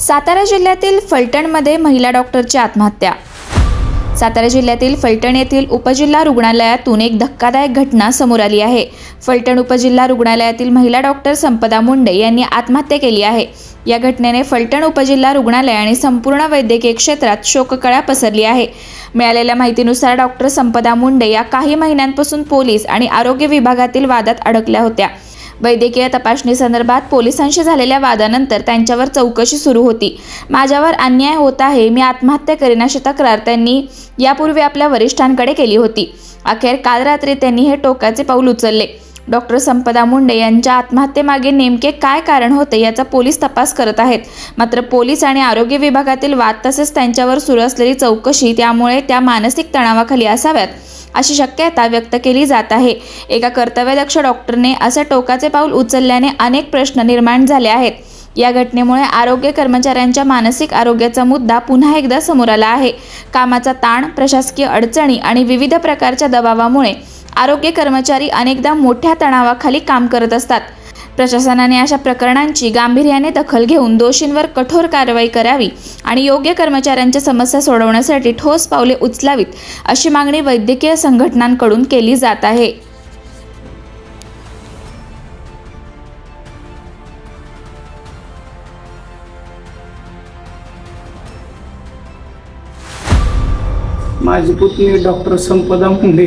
सातारा जिल्ह्यातील फलटणमध्ये महिला डॉक्टरची आत्महत्या. सातारा जिल्ह्यातील फलटण येथील उपजिल्हा रुग्णालयातून एक धक्कादायक घटना समोर आली आहे. फलटण उपजिल्हा रुग्णालयातील महिला डॉक्टर संपदा मुंडे यांनी आत्महत्या केली आहे. या घटनेने फलटण उपजिल्हा रुग्णालय आणि संपूर्ण वैद्यकीय क्षेत्रात शोककळा पसरली आहे. मिळालेल्या माहितीनुसार डॉक्टर संपदा मुंडे या काही महिन्यांपासून पोलीस आणि आरोग्य विभागातील वादात अडकल्या होत्या. वैद्यकीय तपासणी संदर्भात पोलिसांशी झालेल्या वादानंतर त्यांच्यावर चौकशी सुरू होती. माझ्यावर अन्याय होत आहे मी आत्महत्या करेन अशी तक्रार त्यांनी यापूर्वी आपल्या वरिष्ठांकडे केली होती. अखेर काल रात्री त्यांनी हे टोकाचे पाऊल उचलले. डॉक्टर संपदा मुंडे यांच्या आत्महत्येमागे नेमके काय कारण होते याचा पोलीस तपास करत आहेत. मात्र पोलीस आणि आरोग्य विभागातील वाद तसेच त्यांच्यावर सुरू असलेली चौकशी त्यामुळे त्या मानसिक तणावाखाली असाव्यात. अशी शक्यता व्यक्त केली जात आहे. एका कर्तव्यदक्ष डॉक्टरने असे टोकाचे पाऊल उचलल्याने अनेक प्रश्न निर्माण झाले आहेत. या घटनेमुळे आरोग्य कर्मचाऱ्यांच्या मानसिक आरोग्याचा मुद्दा पुन्हा एकदा समोर आला आहे. कामाचा ताण प्रशासकीय अडचणी आणि विविध प्रकारच्या दबावामुळे आरोग्य कर्मचारी अनेकदा मोठ्या तणावाखाली काम करत असतात. प्रशासनाने अशा प्रकरणांची गांभीर्याने दखल घेऊन दोषींवर कठोर कारवाई करावी आणि योग्य कर्मचाऱ्यांच्या समस्या सोडवण्यासाठी ठोस पावले उचलावीत अशी मागणी वैद्यकीय संघटनांकडून केली जात आहे. माझी पुतणी डॉक्टर संपदा मुंडे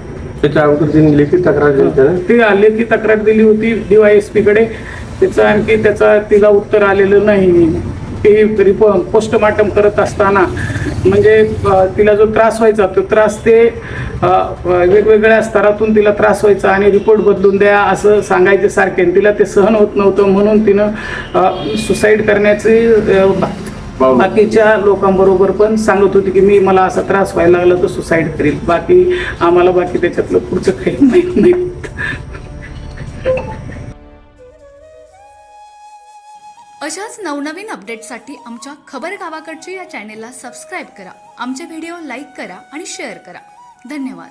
त्याच्या अगोदर त्यांनी लेखी तक्रार दिली ती लेखी तक्रार दिली होती डीवायएसपी कडे त्याचं आणखी त्याचा तिला उत्तर आलेलं नाही. ते रिपो पोस्टमार्टम करत असताना. म्हणजे अ, तिला जो त्रास व्हायचा तो त्रास ते अ, वेगवेगळ्या स्तरातून तिला त्रास व्हायचा आणि रिपोर्ट बदलून द्या असं सांगायचे सारखे. आणि तिला ते सहन होत नव्हतं म्हणून तिनं सुसाईड करण्याची अ, बाकीच्या लोकांबरोबर पण सांगत होती की मी मला असा त्रास व्हायला लागला तर सुसाईड करेल. बाकी आम्हाला बाकी त्याच्यातलं पुढचं काही माहीत नाही. अशाच नवनवीन अपडेटसाठी आमच्या खबर गावाकडची या चॅनेलला सबस्क्राईब करा. आमचे व्हिडिओ लाईक करा आणि शेअर करा. धन्यवाद.